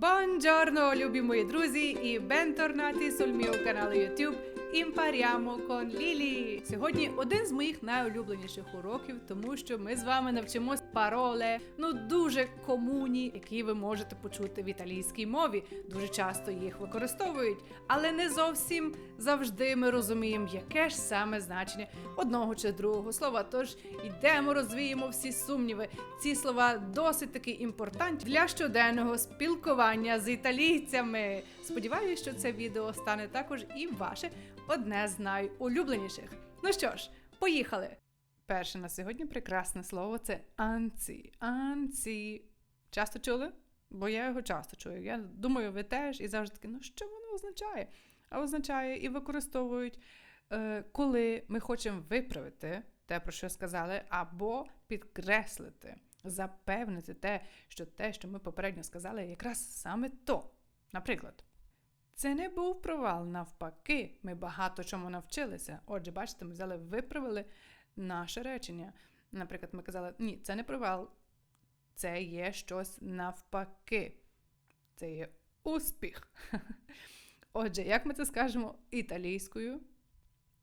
Buongiorno, любі мої друзі, і bentornati sul mio canale YouTube Impariamo con Lili. Сьогодні один з моїх найулюбленіших уроків, тому що ми з вами навчимось пароле, ну дуже комуні, які ви можете почути в італійській мові. Дуже часто їх використовують, але не зовсім завжди ми розуміємо, яке ж саме значення одного чи другого слова. Тож йдемо, розвіємо всі сумніви. Ці слова досить таки імпортантні для щоденного спілкування з італійцями. Сподіваюся, що це відео стане також і ваше одне з найулюбленіших. Ну що ж, поїхали! Перше на сьогодні прекрасне слово це анці. Анці. Часто чули? Бо я його часто чую. Я думаю, ви теж і завжди таки, ну що воно означає? А означає і використовують, е, коли ми хочемо виправити те, про що сказали, або підкреслити, запевнити те, що те, що ми попередньо сказали, якраз саме то. Наприклад, це не був провал, навпаки, ми багато чому навчилися. Отже, бачите, ми взяли, виправили наше речення. Наприклад, ми казали, ні, це не провал, це є щось навпаки. Це є успіх. Отже, як ми це скажемо італійською?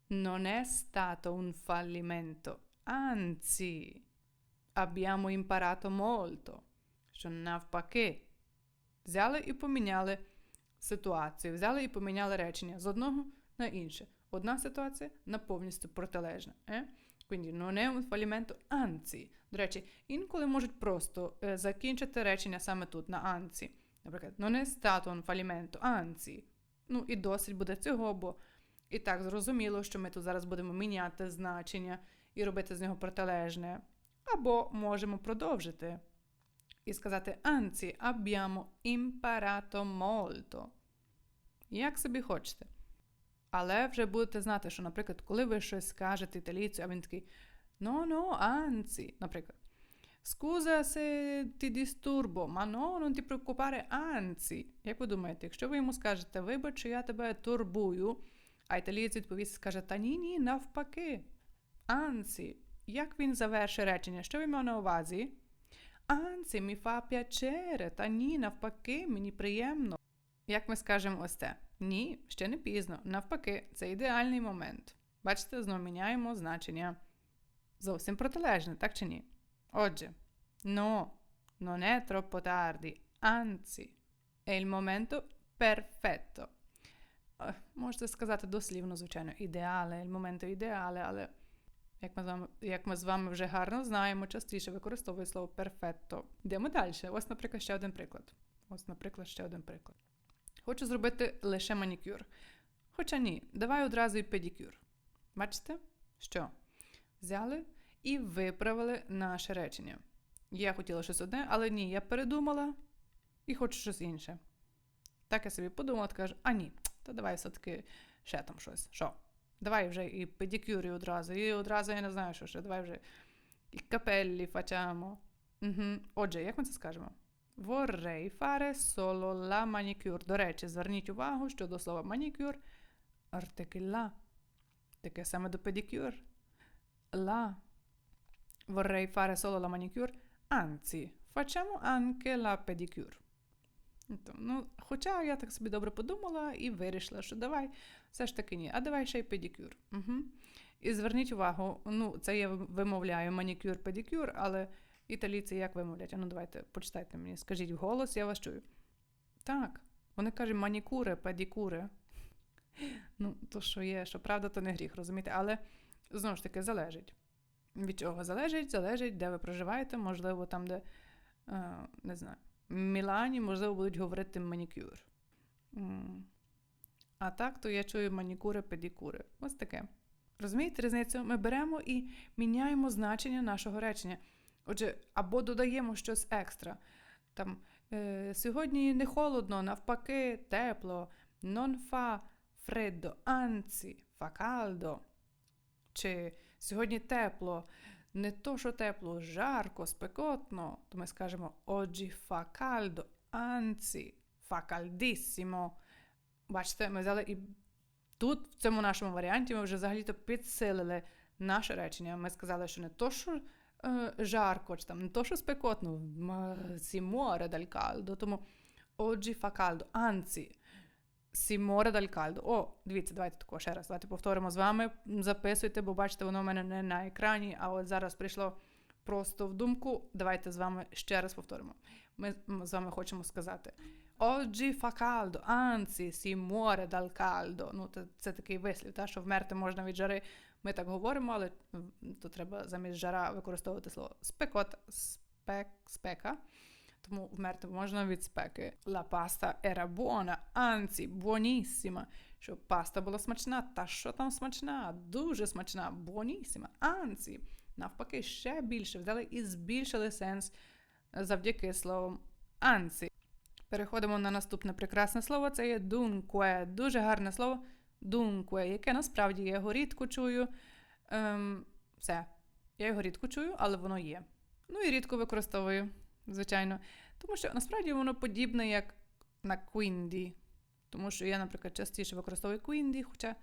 Non è stato un fallimento, anzi, abbiamo imparato molto. Що навпаки, взяли і поміняли ситуацію, взяли і поміняли речення з одного на інше. Одна ситуація на повністю протилежна. Е? Quindi non è un fallimento, anzi. До речі, інколи можуть просто е, закінчити речення саме тут, на анці. Наприклад, non è stato un fallimento, anzi. Ну і досить буде цього, бо і так зрозуміло, що ми тут зараз будемо міняти значення і робити з нього протилежне. Або можемо продовжити і сказати anzi, abbiamo imparato molto. Як собі хочете. Але вже будете знати, що, наприклад, коли ви щось скажете італійцю, а він такий no, no, anzi, наприклад. Scusa se ti disturbo, ma no, non ti preoccupare, anzi. Як ви думаєте, якщо ви йому скажете, вибач, я тебе турбую, а італієць відповість скаже, та ні, ні, навпаки. Anzi. Як він завершить речення? Що він мав на увазі? Anzi, mi fa piacere, та ні, навпаки, мені приємно. Як ми скажемо ось це? Ні, ще не пізно. Навпаки, це ідеальний момент. Бачите, знову міняємо значення. Зовсім протилежне, так чи ні? Отже, no, non è troppo tardi, anzi, è il momento perfetto. Е, Можете сказати дослівно, звичайно, ідеале, il momento ідеале, але як ми, з вами, як ми з вами вже гарно знаємо, частіше використовує слово перфетто. Йдемо далі. Ось, наприклад, ще один приклад. Ось, наприклад, ще один приклад. Хочу зробити лише манікюр. Хоча ні, давай одразу і педикюр. Бачите? Що? Взяли і виправили наше речення. Я хотіла щось одне, але ні, я передумала і хочу щось інше. Так я собі подумала, кажу, а ні, то давай все-таки ще там щось. Що? Давай вже і педикюр одразу, і одразу я не знаю, що ще. Давай вже і капеллі facciamo. Угу. Отже, як ми це скажемо? Vorrei fare solo la manicure. До речі, зверніть увагу, що до слова манікюр артикль. Таке саме до педикюр. La. Vorrei fare solo la manicure. Anzi, facciamo anche la pedicure. То, Ну, хоча я так собі добре подумала і вирішила, що давай, все ж таки ні, а давай ще й педикюр. Угу. І зверніть увагу, ну, це я вимовляю манікюр, педикюр, але італійці як вимовлять? Ну давайте, почитайте мені, скажіть вголос, я вас чую. Так, вони кажуть манікуре, педикуре. Ну, то що є, що правда, то не гріх, розумієте? Але знову ж таки залежить. Від чого залежить? Залежить, де ви проживаєте, можливо, там, де, е, не знаю, в Мілані, можливо, будуть говорити манікюр. А так, то я чую манікури, педикури. Ось таке. Розумієте різницю? Ми беремо і міняємо значення нашого речення. Отже, або додаємо щось екстра. Там, е, сьогодні не холодно, навпаки, тепло. Non fa freddo, anzi, fa caldo. Чи сьогодні тепло, не то, що тепло, жарко, спекотно, то ми скажемо oggi fa caldo, anzi, fa caldissimo. Бачите, ми взяли і тут, в цьому нашому варіанті, ми вже взагалі-то підсилили наше речення. Ми сказали, що не то, що е, жарко, чи там не то, що спекотно, si muore dal caldo. Тому Oggi fa caldo. Anzi, si muore dal caldo. О, дивіться, давайте тако ще раз. Давайте повторимо з вами. Записуйте, бо бачите, воно в мене не на екрані, а от зараз прийшло просто в думку. Давайте з вами ще раз повторимо. Ми з вами хочемо сказати. Oggi fa caldo, anzi, si muore dal caldo. Ну, це, це такий вислів, та, що вмерти можна від жари. Ми так говоримо, але то треба замість жара використовувати слово спекот, спек, спека. Тому вмерти можна від спеки. La pasta era buona, anzi, buonissima. Щоб паста була смачна, та що там смачна? Дуже смачна, buonissima. Anzi, навпаки, ще більше взяли і збільшили сенс завдяки словом anzi. Переходимо на наступне прекрасне слово. Це є dunque. Дуже гарне слово dunque, яке насправді я його рідко чую. Ем, Все. Я його рідко чую, але воно є. Ну і рідко використовую, звичайно. Тому що насправді воно подібне як на quindi. Тому що я, наприклад, частіше використовую quindi, хоча,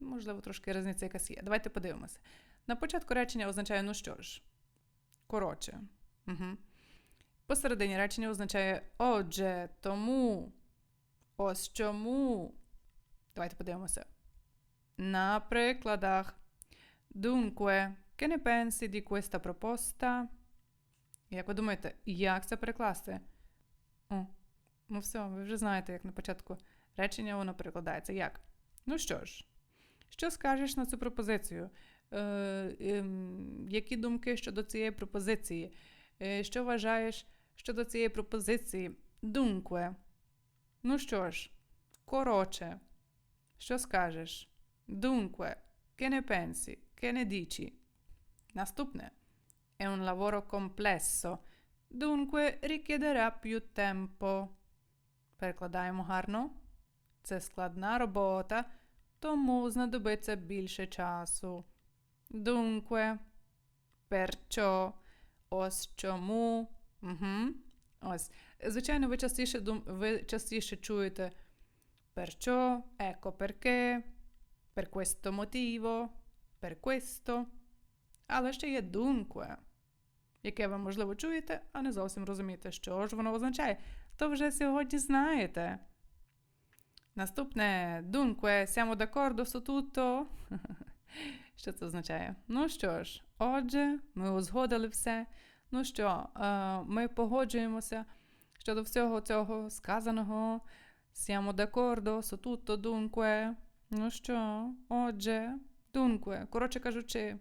можливо, трошки різниця якась є. Давайте подивимося. На початку речення означає ну що ж. Коротше. Угу. Посередині речення означає отже, тому. Ось чому. Давайте подивимося. На прикладах. Dunque, che ne pensi di questa proposta? Як ви думаєте, як це перекласти? О, ну все, ви вже знаєте, як на початку речення воно перекладається. Як? Ну що ж, що скажеш на цю пропозицію? Е, е, Які думки щодо цієї пропозиції? Е, Що вважаєш щодо цієї пропозиції? Dunque. Ну що ж, коротше, що скажеш? Ne pensi? Che ne dici? Наступне. È un lavoro complesso, dunque richiederà più tempo. Перекладаємо гарно. Це складна робота, тому знадобиться більше часу. Dunque, perciò, ось чому. Угу. Ось. Звичайно, ви частіше дум... ви частіше чуєте perciò, ecco perché, per questo motivo, per questo. Але ще є dunque, яке ви, можливо, чуєте, а не зовсім розумієте, що ж воно означає. То вже сьогодні знаєте. Наступне dunque, siamo d'accordo su tutto? Що це означає? Ну що ж, отже, ми узгодили все. Ну що, ми погоджуємося щодо всього цього сказаного. Siamo d'accordo su tutto, dunque. Ну що, отже, dunque, коротше кажучи,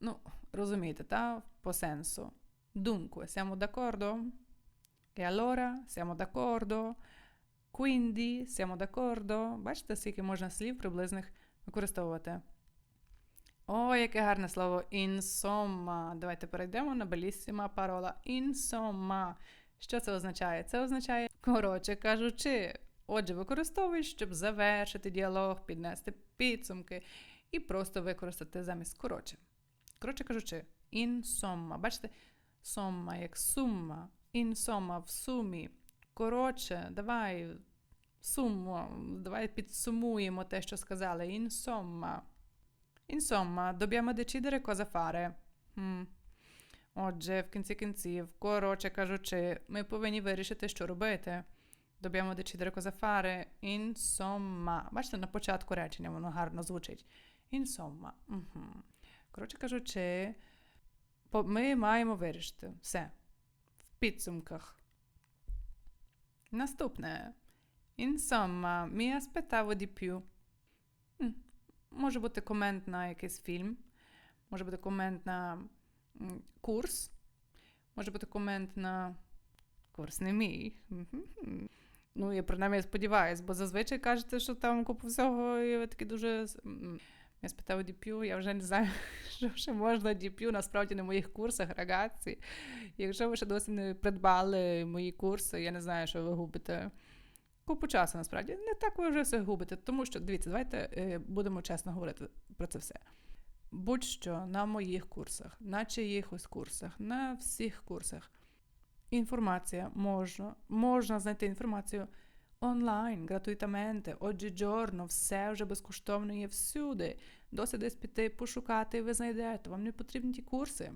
ну, розумієте, та? По сенсу. Dunque, siamo d'accordo? E allora, siamo d'accordo? Quindi, siamo d'accordo? Бачите, скільки можна слів приблизних використовувати. О, яке гарне слово insomma. Давайте перейдемо на белісіма парола. Insomma. Що це означає? Це означає, коротше кажучи. Отже, використовуй, щоб завершити діалог, піднести підсумки і просто використати замість коротше. Коротше кажучи, insomma. Бачите, сомма як сума. Insomma в сумі. Коротше, давай суму, давай підсумуємо те, що сказали. Insomma. Insomma, dobbiamo decidere cosa. Хм. Отже, в кінці кінців, коротше кажучи, ми повинні вирішити, що робити. Dobbiamo cosa fare. Insomma. Бачите, на початку речення воно гарно звучить. Insomma. Угу. Коротше кажучи, ми маємо вирішити все. В підсумках. Наступне. Insomma, mi aspettavo di più. Може бути комент на якийсь фільм, може бути комент на курс, може бути комент на курс не мій. Ну, я принаймні сподіваюся, бо зазвичай кажете, що там купу всього, і ви такі дуже. Я спитав DPU, я вже не знаю, що ще можна DPU, насправді на моїх курсах рагації. Якщо ви ще досі не придбали мої курси, я не знаю, що ви губите купу часу, насправді. Не так ви вже все губите. Тому що, дивіться, давайте е, будемо чесно говорити про це все. Будь-що на моїх курсах, на чиїхось курсах, на всіх курсах. Інформація можна, можна знайти інформацію онлайн, гратуйтаменте, oggigiorno, все вже безкоштовно є всюди. Досить десь піти, пошукати, і ви знайдете. Вам не потрібні ті курси.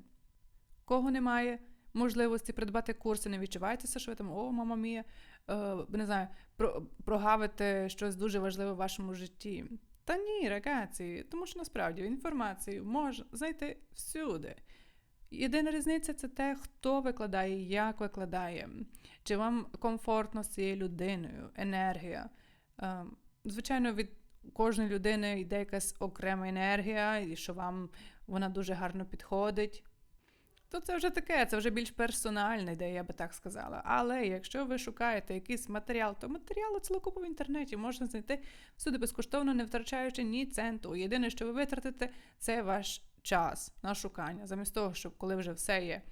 Кого немає можливості придбати курси, не відчуваєтеся, що ви там, о, мама мія, е, не знаю, про, прогавите щось дуже важливе в вашому житті. Та ні, рагації, тому що насправді інформацію можна знайти всюди. Єдина різниця це те, хто викладає, як викладає, чи вам комфортно з цією людиною, енергія. Е, Звичайно, від кожної людини йде якась окрема енергія, і що вам вона дуже гарно підходить. То це вже таке, це вже більш персональне, де я би так сказала. Але якщо ви шукаєте якийсь матеріал, то матеріалу цілу купу в інтернеті можна знайти всюди безкоштовно, не втрачаючи ні центу. Єдине, що ви витратите, це ваш час на шукання. Замість того, щоб коли вже все є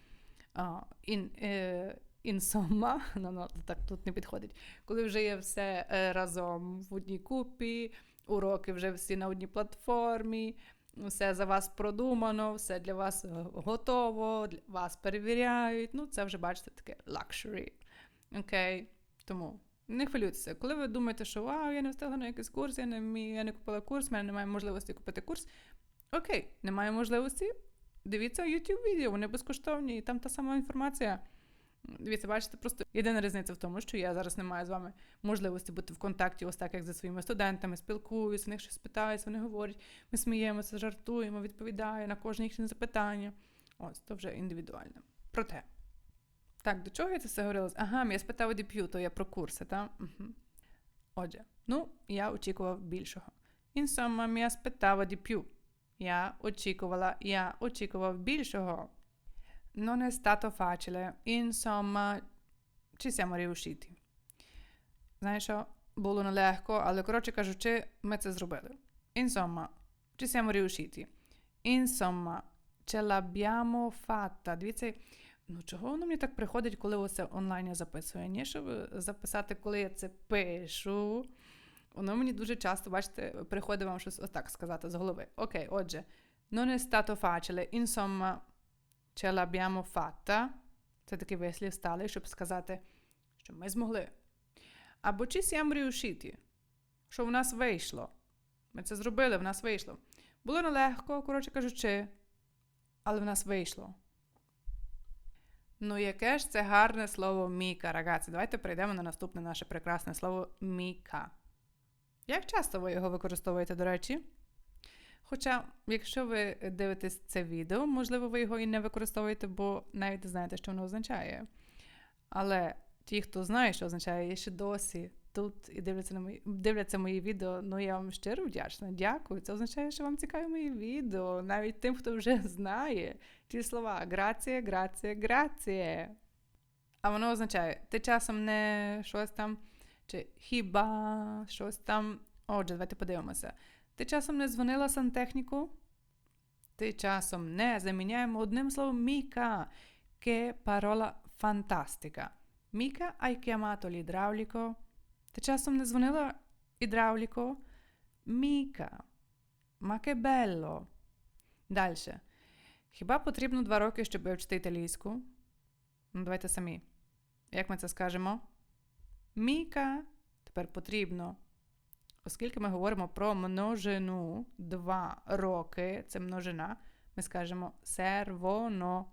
ін, е, інсома, ну, ну, так тут не підходить, коли вже є все е, разом в одній купі, уроки вже всі на одній платформі. Все за вас продумано, все для вас е, готово, для вас перевіряють. Ну, це вже бачите таке luxury. Окей, тому не хвилюйтеся. Коли ви думаєте, що вау, я не встигла на якийсь курс, я не вмію, я не купила курс, в мене немає можливості купити курс. Окей, немає можливості. Дивіться YouTube відео, вони безкоштовні, і там та сама інформація. Дивіться, бачите, просто єдина різниця в тому, що я зараз не маю з вами можливості бути в контакті, ось так, як зі своїми студентами, спілкуюся, в них щось питаюся, вони говорять, ми сміємося, жартуємо, відповідаю на кожне їхнє запитання. Ось, то вже індивідуально. Проте. Так, до чого я це все говорила? Ага, я спитав DPU, то я про курси, так? Угу. Отже, ну, я очікував більшого. Mi aspettavo di più. Я очікувала, я очікував більшого. Non è stato facile. Insomma, ci siamo riusciti. Знаєш що? Було нелегко, але, коротше кажучи, ми це зробили. Insomma, ci siamo riusciti. Insomma, ce l'abbiamo fatta. Дивіться, ну чого воно мені так приходить, коли оце онлайн я записую? Ні, щоб записати, коли я це пишу. Воно мені дуже часто, бачите, приходить вам щось отак сказати з голови. Окей, отже, non è stato facile. Insomma, ce l'abbiamo fatta. Це такий вислів сталий, щоб сказати, що ми змогли. Або ci siamo riusciti, що в нас вийшло. Ми це зробили, в нас вийшло. Було нелегко, коротше кажучи, але в нас вийшло. Ну, яке ж це гарне слово міка, рагаці. Давайте перейдемо на наступне наше прекрасне слово міка. Як часто ви його використовуєте, до речі? Хоча, якщо ви дивитесь це відео, можливо, ви його і не використовуєте, бо навіть не знаєте, що воно означає. Але ті, хто знає, що означає, є ще досі тут і дивляться на мої дивляться мої відео. Ну я вам щиро вдячна. Дякую. Це означає, що вам цікаві мої відео, навіть тим, хто вже знає ті слова грація, грація, грація. А воно означає, ти часом не щось там, чи хіба щось там. Отже, давайте подивимося. Ти часом не дзвонила сантехніку? Ти часом не заміняємо одним словом міка. Che parola fantastica. Mica hai chiamato l'idraulico? Ти часом не дзвонила ідравліко? Міка. Che bello. Дальше. Хіба потрібно два роки, щоб вивчити італійську? Ну, давайте самі. Як ми це скажемо? Міка. Тепер потрібно. Оскільки ми говоримо про множину два роки, це множина, ми скажемо сервоно.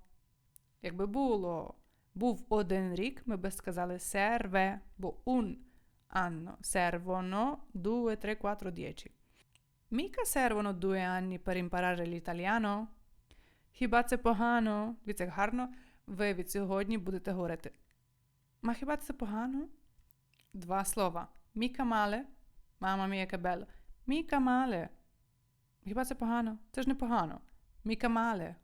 Якби було був один рік, ми би сказали серве, бо un anno. Servono due, tre, quattro, dieci. Mica servono due anni per imparare? Хіба це погано? Дивіться, гарно ви від сьогодні будете говорити. Ма хіба це погано? Два слова. Mica male. Мама мія кабело. Mica male. Хіба це погано? Це ж не погано. Mica male.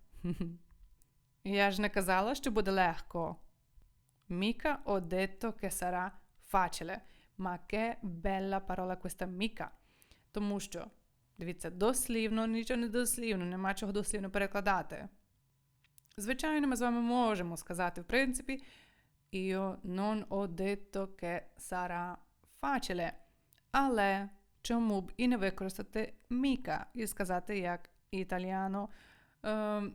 Я ж не казала, що буде легко. Mica ho detto che sarà facile. Ma che bella questa mica. Тому що, дивіться, дослівно, нічого не дослівно, нема чого дослівно перекладати. Звичайно, ми з вами можемо сказати, в принципі, io non ho detto che sarà facile. Але чому б і не використати міка і сказати як італіано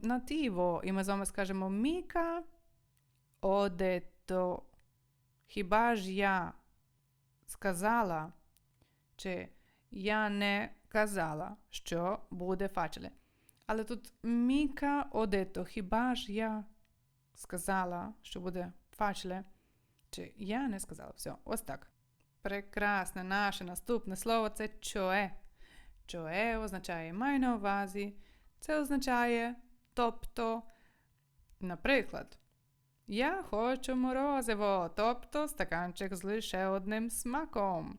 нативо. І ми з вами скажемо міка ho detto. Хіба ж я сказала, чи я не казала, що буде фачеле. Але тут міка одето, хіба ж я сказала, що буде фачле, чи я не сказала. Все, ось так. Прекрасне наше наступне слово це чое. Чое означає маю на увазі. Це означає тобто, наприклад, я хочу морозиво, тобто стаканчик з лише одним смаком.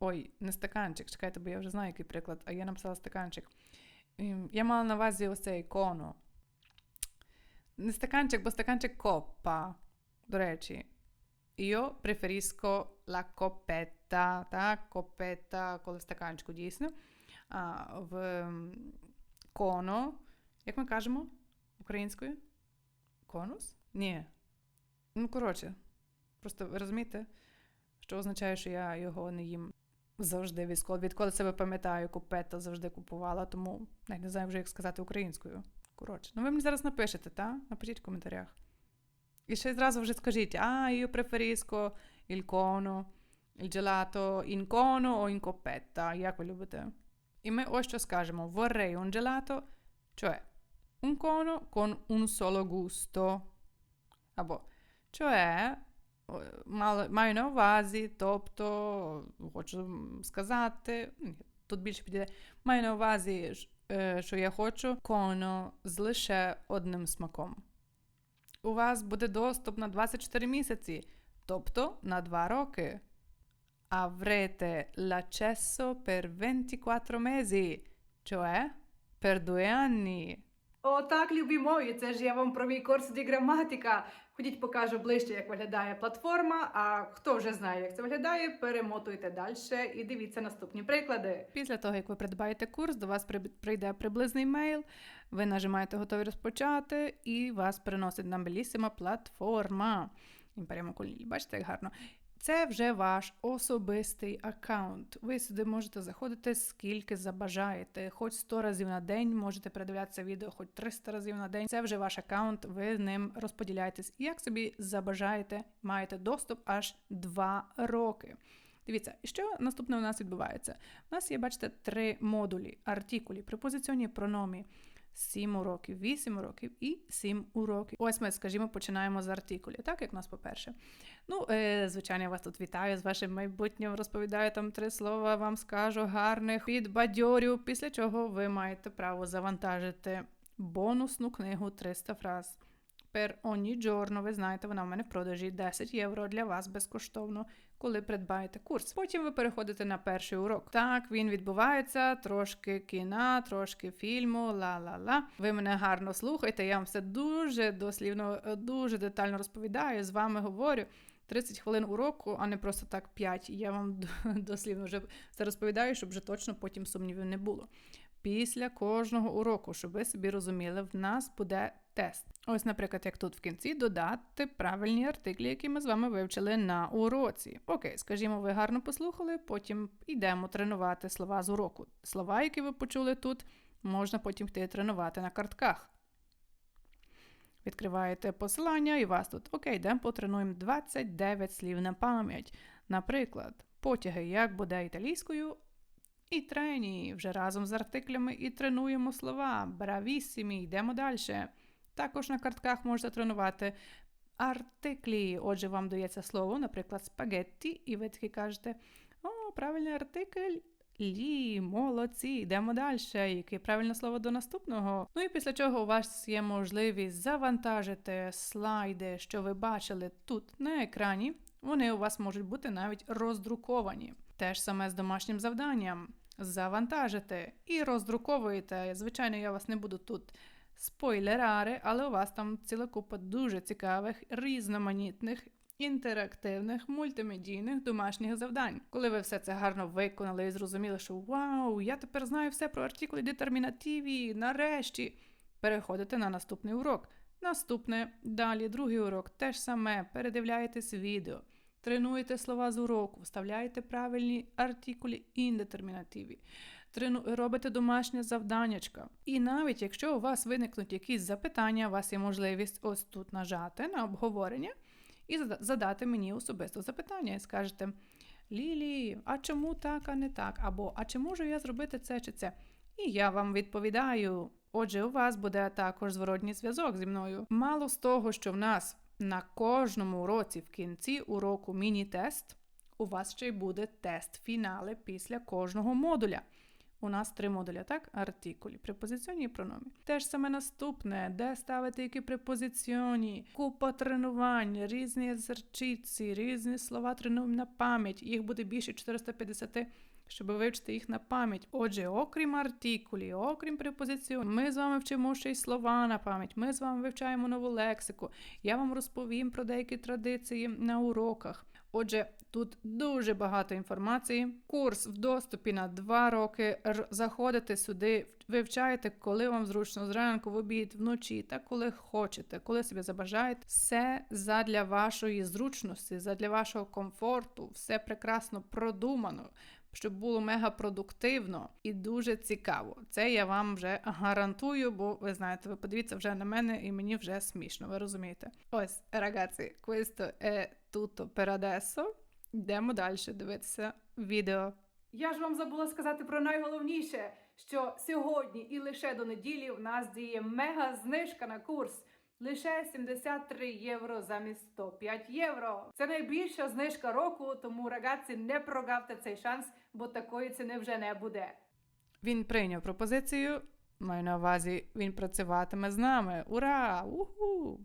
Ой, не стаканчик, чекайте, бо я вже знаю, який приклад, а я написала стаканчик. Ем, Я мала на увазі ось цей ікону. Не стаканчик, бо стаканчик копа. До речі, io preferisco la coppetta, так, копета, коли стаканчику дійсно. А в коно, як ми кажемо українською? Конус? Ні. Ну, коротше, просто ви розумієте, що означає, що я його не їм завжди відколи, відколи себе пам'ятаю, купета завжди купувала, тому навіть не знаю вже, як сказати українською. Коротше, ну ви мені зараз напишете, та? Напишіть в коментарях. І ще зразу вже скажіть, а, io preferisco il cono, il gelato in cono o in coppetta, як ви любите. І ми ось що скажемо: vorrei un gelato, cioè un cono con un solo gusto. Або, cioè, маю на увазі, тобто, хочу сказати, тут більше підійде, маю на увазі, е, що я хочу коно з лише одним смаком. У вас буде доступ на 24 місяці, тобто на 2 роки. Avrete l'accesso per 24 mesi, cioè per 2 anni. О, так, любі мої, це ж я вам про мій курс ді граматика. Ходіть, покажу ближче, як виглядає платформа. А хто вже знає, як це виглядає, перемотуйте далі і дивіться наступні приклади. Після того, як ви придбаєте курс, до вас при- прийде приблизний мейл. Ви нажимаєте готові розпочати, і вас переносить на белісима платформа. Кулі. Бачите, як гарно. Це вже ваш особистий аккаунт. Ви сюди можете заходити скільки забажаєте. Хоч 100 разів на день можете передивлятися відео, хоч 300 разів на день. Це вже ваш аккаунт, ви ним розподіляєтесь. Як собі забажаєте, маєте доступ аж 2 роки. Дивіться, і що наступне у нас відбувається? У нас є, бачите, три модулі: артикулі, препозиціонні прономі. 7 уроків, 8 уроків і 7 уроків. Ось ми, скажімо, починаємо з артикулі, так як у нас по-перше. Ну, е, звичайно, я вас тут вітаю з вашим майбутнім. Розповідаю там три слова, вам скажу гарних підбадьорю, після чого ви маєте право завантажити бонусну книгу 300 фраз. Per ogni giorno, ви знаєте, вона в мене в продажі 10 євро для вас безкоштовно, коли придбаєте курс. Потім ви переходите на перший урок. Так, він відбувається, трошки кіна, трошки фільму, ла-ла-ла. Ви мене гарно слухаєте, я вам все дуже дослівно, дуже детально розповідаю, з вами говорю. 30 хвилин уроку, а не просто так 5. Я вам дослівно вже все розповідаю, щоб вже точно потім сумнівів не було. Після кожного уроку, щоб ви собі розуміли, в нас буде тест. Ось, наприклад, як тут в кінці додати правильні артиклі, які ми з вами вивчили на уроці. Окей, скажімо, ви гарно послухали, потім йдемо тренувати слова з уроку. Слова, які ви почули тут, можна потім йти тренувати на картках. Відкриваєте посилання і вас тут окей, йдемо потренуємо 29 слів на пам'ять. Наприклад, потяги, як буде італійською, і трені вже разом з артиклями і тренуємо слова. Бравісімі, йдемо далі. Також на картках можете тренувати артиклі. Отже, вам дається слово, наприклад, спагетті, і ви таки кажете: О, правильний артикль. Лі, молодці, йдемо далі. Яке правильне слово до наступного? Ну і після чого у вас є можливість завантажити слайди, що ви бачили тут на екрані. Вони у вас можуть бути навіть роздруковані. Те ж саме з домашнім завданням. Завантажите і роздруковуєте. Звичайно, я вас не буду тут спойлерари, але у вас там ціла купа дуже цікавих, різноманітних, інтерактивних, мультимедійних домашніх завдань. Коли ви все це гарно виконали і зрозуміли, що вау, я тепер знаю все про артикули детермінативі, нарешті. Переходите на наступний урок. Наступне, далі, другий урок, те ж саме, передивляєтесь відео. Тренуєте слова з уроку, вставляєте правильні артикулі індетермінативі, трену... робите домашнє завданнячка. І навіть якщо у вас виникнуть якісь запитання, у вас є можливість ось тут нажати на обговорення і задати мені особисто запитання. І скажете: Лілі, а чому так, а не так? Або а чи можу я зробити це чи це? І я вам відповідаю. Отже, у вас буде також зворотній зв'язок зі мною. Мало з того, що в нас на кожному уроці в кінці уроку міні-тест, у вас ще й буде тест фінале після кожного модуля. У нас три модуля, так? Артикулі, препозиціоні і прономі. Теж саме наступне, де ставити які препозиціоні, купа тренувань, різні езерчиці, різні слова тренуємо на пам'ять. Їх буде більше 450 щоб вивчити їх на пам'ять. Отже, окрім артикулі, окрім препозиціонів, ми з вами вчимо ще й слова на пам'ять. Ми з вами вивчаємо нову лексику. Я вам розповім про деякі традиції на уроках. Отже, тут дуже багато інформації. Курс в доступі на 2 роки. Заходите сюди, вивчаєте, коли вам зручно, зранку, в обід, вночі, та коли хочете, коли собі забажаєте. Все задля вашої зручності, задля вашого комфорту, все прекрасно продумано. Щоб було мега продуктивно і дуже цікаво. Це я вам вже гарантую, бо ви знаєте, ви подивіться вже на мене, і мені вже смішно, ви розумієте? Ось, ragazzi, questo è tutto per adesso. Йдемо далі дивитися відео. Я ж вам забула сказати про найголовніше, що сьогодні і лише до неділі в нас діє мега знижка на курс. Лише 73 євро замість 105 євро. Це найбільша знижка року, тому рагazzi, не прогавте цей шанс, бо такої ціни вже не буде. Він прийняв пропозицію. Маю на увазі, він працюватиме з нами. Ура! Уху!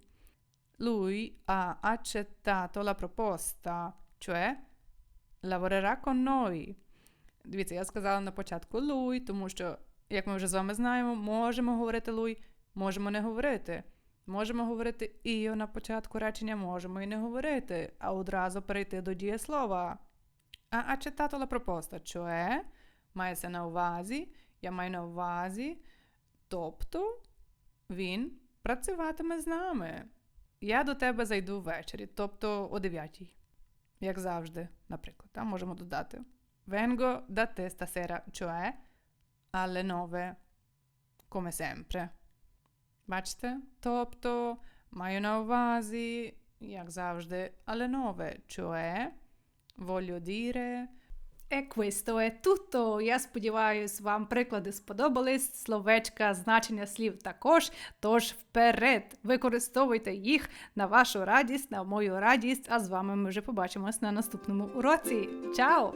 Lui ha accettato la proposta, cioè lavorerà con noi. Дивіться, я сказала на початку lui, тому що, як ми вже з вами знаємо, можемо говорити lui, можемо не говорити. Можемо говорити io на початку речення, можемо і не говорити, а одразу перейти до дієслова. Ha accettato la proposta, cioè мається на увазі, я маю на увазі, тобто він працюватиме з нами. Я до тебе зайду ввечері, тобто о 9 як завжди, наприклад, там можемо додати. Vengo da te stasera, cioè alle 9, come sempre. Бачите? Тобто, маю на увазі, як завжди, alle 9, cioè, voglio dire. E questo è tutto. Я сподіваюсь, вам приклади сподобались. Словечка, значення слів також. Тож вперед! Використовуйте їх на вашу радість, на мою радість. А з вами ми вже побачимось на наступному уроці. Чао!